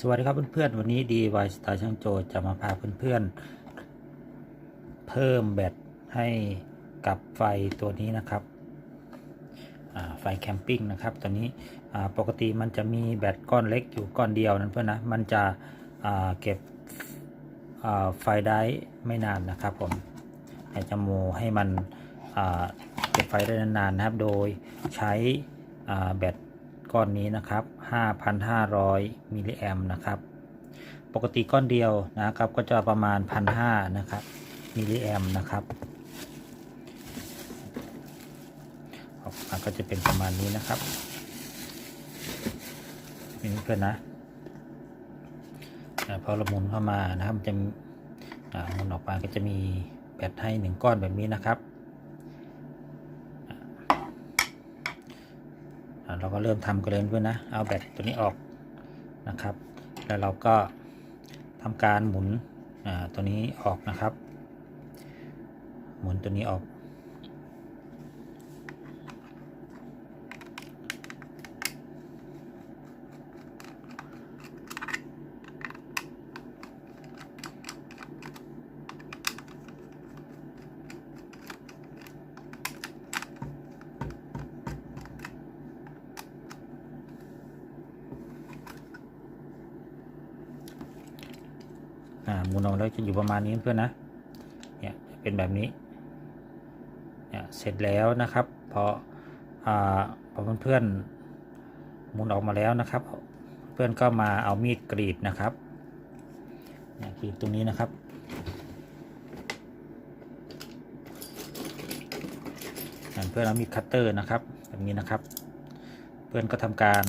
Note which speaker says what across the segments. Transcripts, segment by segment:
Speaker 1: สวัสดีครับเพื่อนๆ วันนี้ดีวายสตาร์ช่างโจจะมาพาเพื่อนๆ เพิ่มแบตให้กับไฟตัวนี้นะครับ ไฟแคมปิ้งนะครับ ตัวนี้ปกติมันจะมีแบตก้อนเล็กอยู่ก้อนเดียวนั่นเพื่อนนะ มันจะเก็บไฟได้ไม่นานนะครับผมให้จะโมให้มันเก็บไฟได้นานๆนะครับ โดยใช้แบต ก้อนนี้นะครับ 5,500 มิลลิแอมนะครับ ปกติก้อนเดียวนะครับก็จะประมาณ 1,500 นะครับ มิลลิแอมนะครับ ออกมาก็จะเป็นประมาณนี้นะครับนี่เพื่อนนะพอเราหมุนเข้ามานะครับจะหมุนออกมาก็จะมีแบตให้หนึ่งก้อนแบบนี้นะครับ อ่า เราก็เริ่มทำกันเลยเพื่อนนะ เอาแบตตัวนี้ออกนะครับ แล้วเราก็ทำการหมุนอ่าตัวนี้ออกนะครับ หมุนตัวนี้ออก อ่าหมุนออกแล้วจะอยู่ประมาณนี้เพื่อนนะเนี่ยเป็นแบบนี้เนี่ยเสร็จแล้วนะครับพออ่าพอเพื่อนๆหมุนออกมาแล้วนะครับ เพื่อนก็มาเอามีดกรีดนะครับเนี่ยกรีดตรงนี้นะครับอ่าเพื่อนเอามีดคัตเตอร์นะครับแบบนี้นะครับ เพื่อนก็ทำการ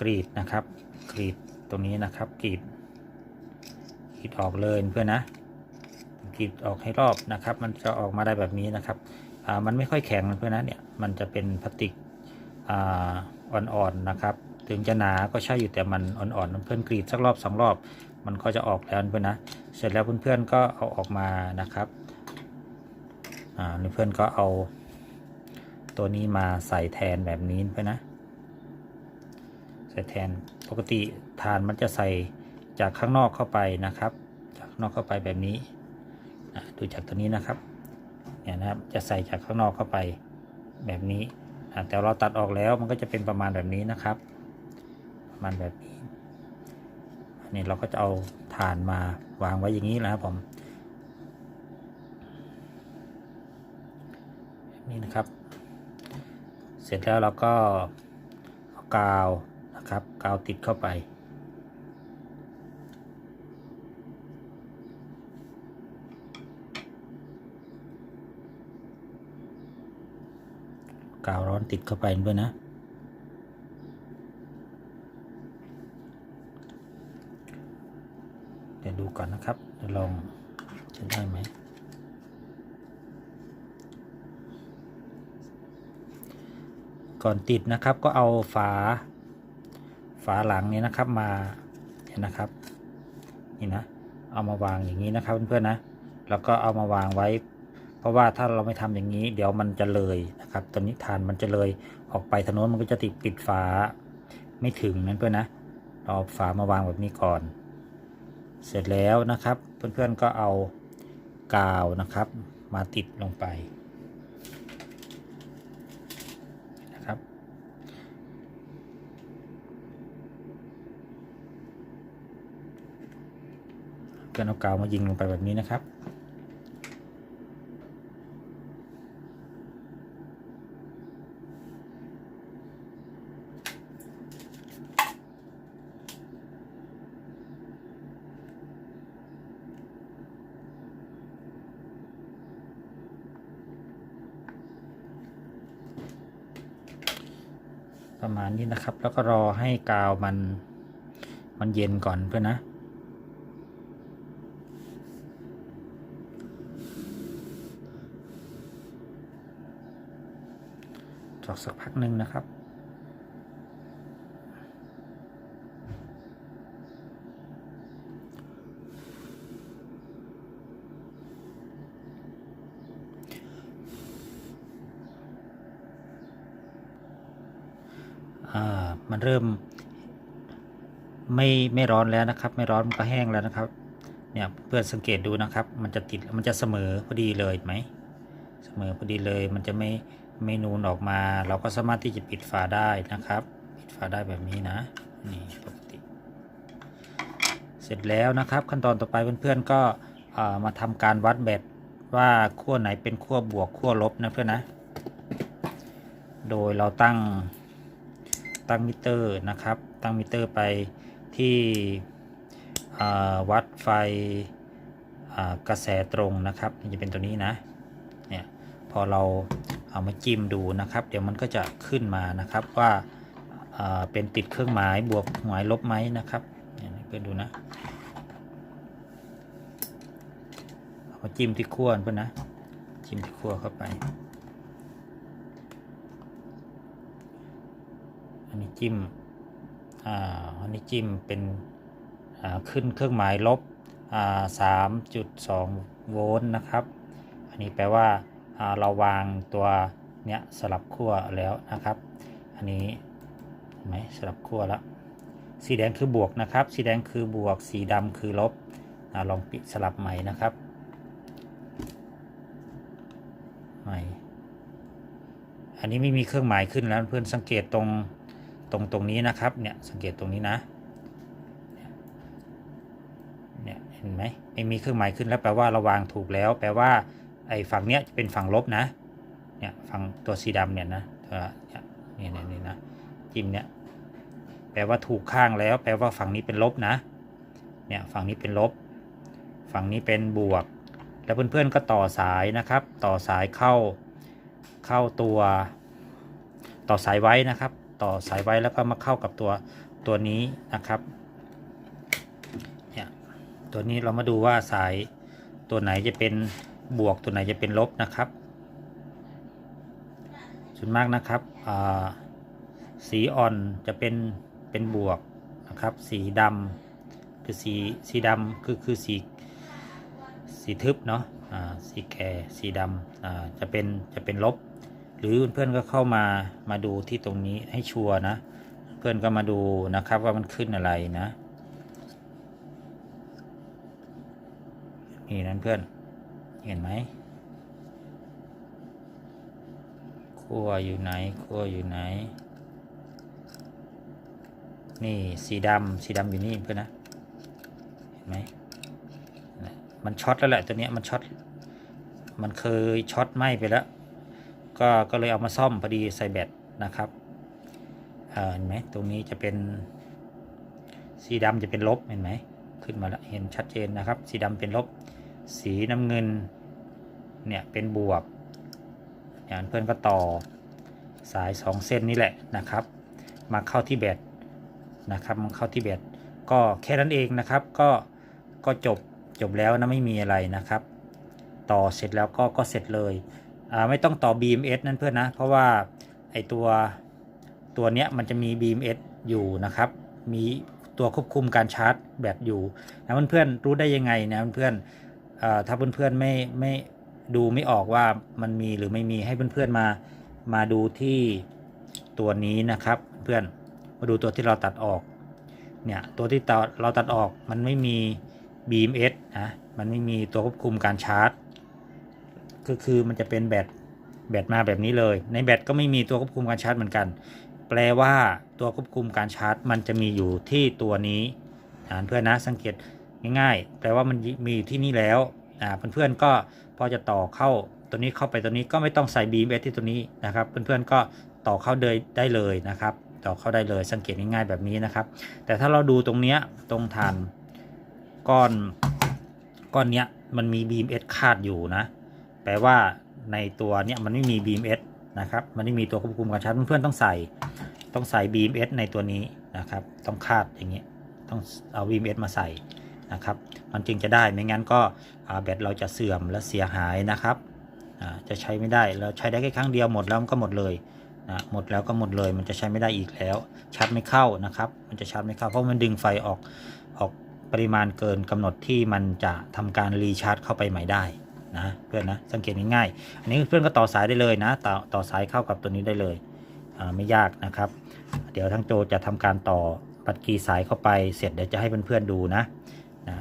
Speaker 1: กรีดนะครับ กรีดตรงนี้นะครับกรีด กรีดออกเลยเพื่อนนะกรีดออกให้รอบนะครับ มันจะออกมาได้แบบนี้นะครับอ่ามันไม่ค่อยแข็งนะเพื่อนนะเนี่ยมันจะเป็นพลาสติกอ่าอ่อนๆนะครับ ถึงจะหนาก็ใช่อยู่แต่มันอ่อนๆเพื่อนกรีดสักรอบสองรอบ มันก็จะออกแล้วเพื่อนนะเสร็จแล้วเพื่อนๆก็เอาออกมานะครับอ่าเพื่อนก็เอา ตัวนี้มาใส่แทนแบบนี้เพื่อนนะใส่แทนปกติฐานมันจะใส่ จากข้างนอกเข้าไปนะครับ จากนอกเข้าไปแบบนี้ดูจากตัวนี้นะครับเนี่ยนะครับจะใส่จากข้างนอกเข้าไปแบบนี้แต่เราตัดออกแล้วมันก็จะเป็นประมาณแบบนี้นะครับ ประมาณแบบนี้อันนี้เราก็จะเอาฐานมาวางไว้อย่างนี้นะครับผมนี่นะครับ เสร็จแล้วเราก็เอากาวนะครับกาวติดเข้าไป กาวร้อนติดเข้าไปด้วยนะ เดี๋ยวดูก่อนนะครับเดี๋ยวลองจะได้ไหมก่อนติดนะครับก็เอาฝา ฝาหลังนี้นะครับมาเนี่ยนะครับ นี่นะ เอามาวางอย่างนี้นะครับเพื่อนๆนะ แล้วก็เอามาวางไว้ เพราะว่าถ้าเราไม่ทำอย่างนี้ เดี๋ยวมันจะเลยนะครับตัวนี้ฐานมันจะเลยออกไปถนนมันก็จะติดปิดฝาไม่ถึงนั่นเพื่อนนะเราเอาฝามาวางแบบนี้ก่อน เสร็จแล้วนะครับ เพื่อนๆก็เอากาวนะครับ มาติดลงไปนะครับ เพื่อนเอากาวมายิงลงไปแบบนี้นะครับ ประมาณนี้นะครับ แล้วก็รอให้กาวมัน มันเย็นก่อนเพื่อนนะจอกสักพักหนึ่งนะครับ อ่ามันเริ่ม ไม่ไม่ร้อนแล้วนะครับ ไม่ร้อนมันก็แห้งแล้วนะครับ เนี่ยเพื่อนสังเกตดูนะครับ มันจะติดมันจะเสมอพอดีเลยไหมเสมอพอดีเลยมันจะไม่ไม่นูนออกมา เราก็สามารถที่จะปิดฝาได้นะครับ ปิดฝาได้แบบนี้นะนี่ปกติ เสร็จแล้วนะครับ ขั้นตอนต่อไปเพื่อนๆก็เอ่อมาทำการวัดแบตว่าขั้วไหนเป็นขั้วบวกขั้วลบนะเพื่อนนะ โดยเราตั้ง ตั้งมิเตอร์นะครับ ตั้งมิเตอร์ไปที่วัดไฟกระแสตรงนะครับจะเป็นตัวนี้นะเนี่ยพอเราเอามาจิ้มดูนะครับ เดี๋ยวมันก็จะขึ้นมานะครับว่าเอ่อเป็นติดเครื่องหมายบวกหมายลบไหมนะครับเนี่ยเพื่อนดูนะเอามาจิ้มที่ขั้วเพื่อนนะจิ้มที่ขั้วเข้าไป อันนี้จิ้มอ่าอันนี้จิ้มเป็นอ่าขึ้นเครื่องหมายลบอ่าสามจุดสองโวลต์นะครับ อันนี้แปลว่าอ่าเราวางตัวเนี้ยสลับขั้วแล้วนะครับ อันนี้ไหมสลับขั้วแล้วสีแดงคือบวกนะครับ สีแดงคือบวก สีดำคือลบอาลองปิดสลับใหม่นะครับ ใหม่ อันนี้ไม่มีเครื่องหมายขึ้นแล้วเพื่อนสังเกตตรง ตรงตรงนี้นะครับเนี่ยสังเกตตรงนี้นะเนี่ยเห็นไหมไม่มีเครื่องหมายขึ้นแล้วแปลว่าเราวางถูกแล้ว แปลว่าไอ้ฝั่งเนี้ยจะเป็นฝั่งลบนะเนี่ยฝั่งตัวสีดำเนี่ยนะเนี่ยเนี่ยนี่ยเนี่ยนะจิ้มเนี่ยแปลว่าถูกข้างแล้ว แปลว่าฝั่งนี้เป็นลบนะเนี่ยฝั่งนี้เป็นลบ ฝั่งนี้เป็นบวก แล้วเพื่อนๆก็ต่อสายนะครับ ต่อสายเข้าเข้าตัว ต่อสายไว้นะครับ ต่อสายไว้แล้วก็มาเข้ากับตัวตัวนี้นะครับเนี่ยตัวนี้เรามาดูว่าสายตัวไหนจะเป็นบวกตัวไหนจะเป็นลบนะครับส่วนมากนะครับสีอ่อนจะเป็นเป็นบวกนะครับ สีดำคือสีสีดำคือคือสีสีทึบเนาะอ่าสีแก่สีดำจะเป็นจะเป็นลบ หรือเพื่อนก็เข้ามามาดูที่ตรงนี้ให้ชัวร์นะ เพื่อนก็มาดูนะครับว่ามันขึ้นอะไรนะนี่นั่นเพื่อนเห็นไหมขั้วอยู่ไหนขั้วอยู่ไหน นี่สีดำสีดำอยู่นี่เพื่อนนะเห็นไหมมันช็อตแล้วแหละตัวนี้มันช็อตมันเคยช็อตไหมไปแล้ว ก็ก็เลยเอามาซ่อมพอดีใส่แบตนะครับเห็นไหมตรงนี้จะเป็นสีดำจะเป็นลบเห็นไหมขึ้นมาแล้วเห็นชัดเจนนะครับ สีดำเป็นลบ สีน้ำเงินเนี่ยเป็นบวกอย่างเพื่อนก็ต่อสายสองเส้นนี่แหละนะครับ มาเข้าที่แบตนะครับมาเข้าที่แบตก็แค่นั้นเองนะครับ ก็ก็จบจบแล้วนะไม่มีอะไรนะครับ ต่อเสร็จแล้วก็ก็เสร็จเลย ไม่ต้องต่อ BMS นั่นเพื่อนนะ เพราะว่าไอตัวตัวเนี้ยมันจะมี BMS อยู่นะครับ มีตัวควบคุมการชาร์จแบตอยู่นะเพื่อนๆรู้ได้ยังไงนะเพื่อนๆอ่าถ้าเพื่อนๆไม่ไม่ดูไม่ออกว่ามันมีหรือไม่มีให้เพื่อนๆมามาดูที่ตัวนี้นะครับ เพื่อนมาดูตัวที่เราตัดออกเนี่ยตัวที่เราตัดออกมันไม่มี BMS นะมันไม่มีตัวควบคุมการชาร์จ ก็คือมันจะเป็นแบตแบตมาแบบนี้เลย ในแบตก็ไม่มีตัวควบคุมการชาร์จเหมือนกัน แปลว่าตัวควบคุมการชาร์จ มันจะมีอยู่ที่ตัวนี้อ่านเพื่อนนะสังเกตง่ายๆ แปลว่ามันมีที่นี่แล้วอ่าเพื่อนๆก็พอจะต่อเข้าตัวนี้เข้าไปตัวนี้ก็ไม่ต้องใส่บีมเอที่ตัวนี้นะครับเพื่อนๆก็ต่อเข้าเดยได้เลยนะครับ ต่อเข้าได้เลยสังเกตง่ายๆแบบนี้นะครับ แต่ถ้าเราดูตรงเนี้ยตรงฐานก้อนก้อนเนี้ยมันมีบีมเอคาดอยู่นะ แปลว่าในตัวเนี้ยมันไม่มี BMS นะครับ มันไม่มีตัวควบคุมการชาร์จเพื่อนๆต้องใส่ ต้องใส่ BMS ในตัวนี้นะครับ ต้องคาดอย่างเงี้ย ต้องเอา BMS มาใส่นะครับ มันจึงจะได้ ไม่งั้นก็อาแบตเราจะเสื่อมและเสียหายนะครับ จะใช้ไม่ได้ เราใช้ได้แค่ครั้งเดียวหมดแล้วก็หมดเลยนะหมดแล้วก็หมดเลย มันจะใช้ไม่ได้อีกแล้ว ชาร์จไม่เข้านะครับ มันจะชาร์จไม่เข้า เพราะมันดึงไฟออก ออกปริมาณเกินกำหนดที่มันจะทำการรีชาร์จเข้าไปใหม่ได้ นะเพื่อนนะสังเกตง่ายๆอันนี้เพื่อนก็ต่อสายได้เลยนะ ต่อต่อสายเข้ากับตัวนี้ได้เลยไม่ยากนะครับ เดี๋ยวทั้งโจจะทำการต่อบัตรกีสายเข้าไปเสร็จเดี๋ยวจะให้เพื่อนๆดูนะนะ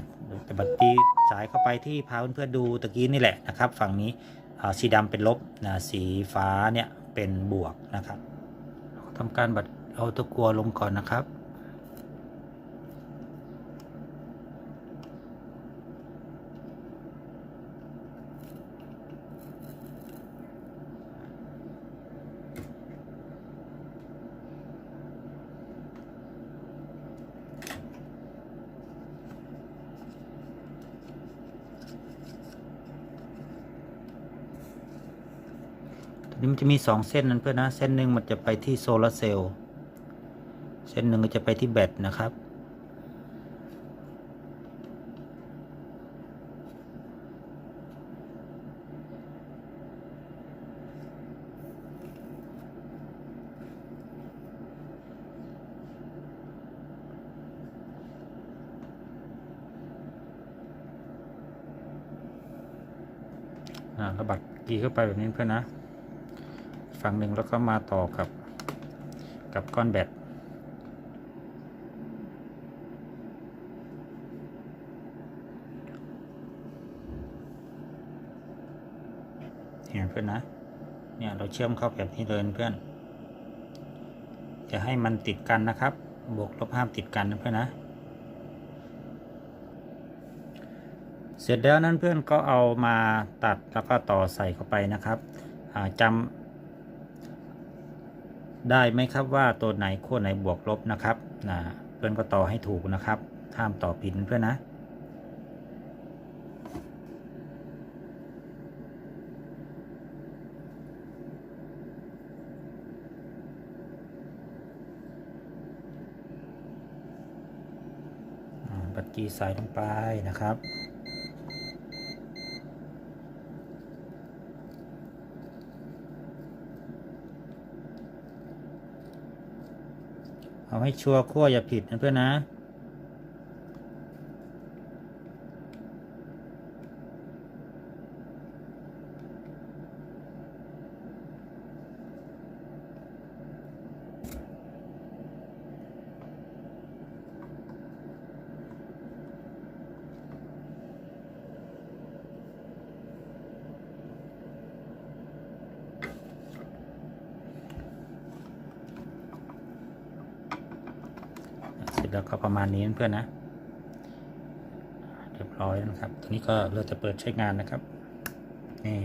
Speaker 1: บัตรกีสายเข้าไปที่พาเพื่อนๆดูตะกี้นี่แหละนะครับ ฝั่งนี้สีดำเป็นลบนะสีฟ้าเนี่ยเป็นบวกนะครับทำการบัตรเอาตะกัวลงก่อนนะครับ นี้มันจะมีสองเส้นนั้นเพื่อนนะ เส้นหนึ่งมันจะไปที่โซลาร์เซลล์ เส้นหนึ่งก็จะไปที่แบตนะครับ อ่าระบัดกีเข้าไปแบบนี้เพื่อนนะ ฝั่งหนึ่งแล้วก็มาต่อกับกับก้อนแบตเห็นเพื่อนนะ เนี่ยเราเชื่อมเข้าแบบนี้เลยเพื่อน จะให้มันติดกันนะครับ บวกลบห้ามติดกันนะเพื่อนนะ เสร็จแล้วนั้นเพื่อนก็เอามาตัดแล้วก็ต่อใส่เข้าไปนะครับอ่าจำ ได้ไหมครับว่าตัวไหนขั้วไหนบวกลบนะครับนะเพื่อนก็ต่อให้ถูกนะครับ ห้ามต่อผิดเพื่อนนะอ่าบัตรกีใส่ลงไปนะครับ เอา ให้ชัวร์ขั้วอย่าผิดนะเพื่อนนะ แล้วก็ประมาณนี้เพื่อนนะ เรียบร้อยแล้วนะครับตอนนี้ก็เราจะเปิดใช้งานนะครับ นี่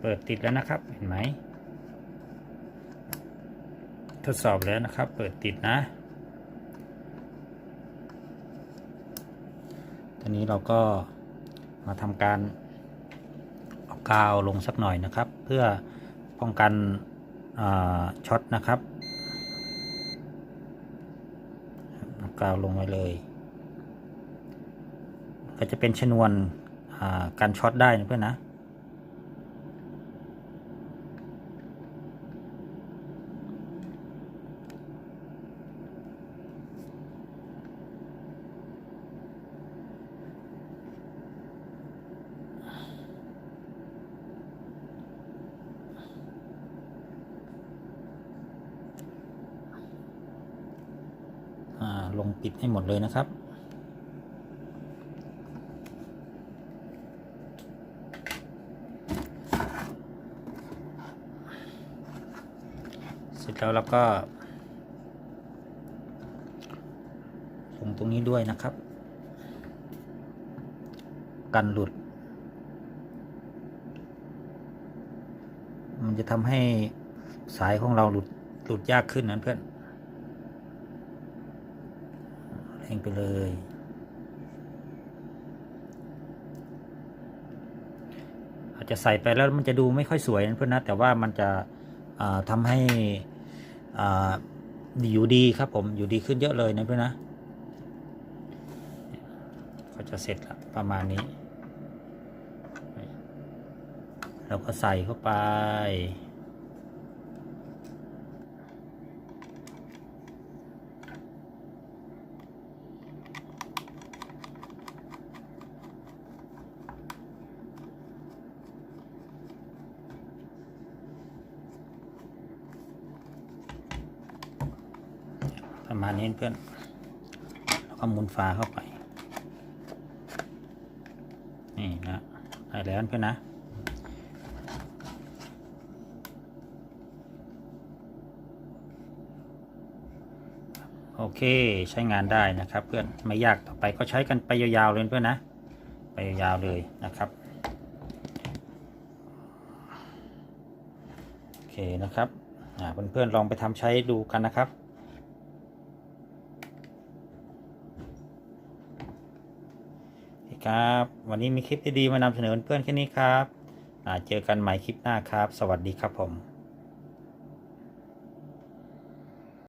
Speaker 1: เปิดติดแล้วนะครับ เห็นไหม ทดสอบแล้วนะครับ เปิดติดนะตอนนี้เราก็มาทำการเอากาวลงสักหน่อยนะครับ เพื่อป้องกันช็อตนะครับ เอา กาวลงไว้เลย ก็จะเป็นชนวนการช็อตได้นะเพื่อนนะ อ่า ลงปิดให้หมดเลยนะครับ เสร็จแล้วเราก็ลงตรงนี้ด้วยนะครับ กันหลุด มันจะทำให้สายของเราหลุดหลุดยากขึ้นนะเพื่อน เร่งไปเลย อาจจะใส่ไปแล้วมันจะดูไม่ค่อยสวยนะเพื่อนนะแต่ว่ามันจะอ่าทำให้อ่าอยู่ดีครับผมอยู่ดีขึ้นเยอะเลยนะเพื่อนนะก็จะเสร็จละประมาณนี้เราก็ใส่เข้าไป ประมาณนี้เพื่อน แล้วก็มุนฝาเข้าไป นี่นะได้แล้วเพื่อนนะโอเคใช้งานได้นะครับ เพื่อนไม่ยากต่อไปก็ใช้กันไปยาวๆเลยเพื่อนนะ ไปยาวๆเลยนะครับโอเคนะครับเพื่อนๆลองไปทำใช้ดูกันนะครับ โอเครับ วันนี้มีคลิปดีๆมานำเสนอเพื่อนๆแค่นี้ครับเจอกันใหม่คลิปหน้าครับ สวัสดีครับผม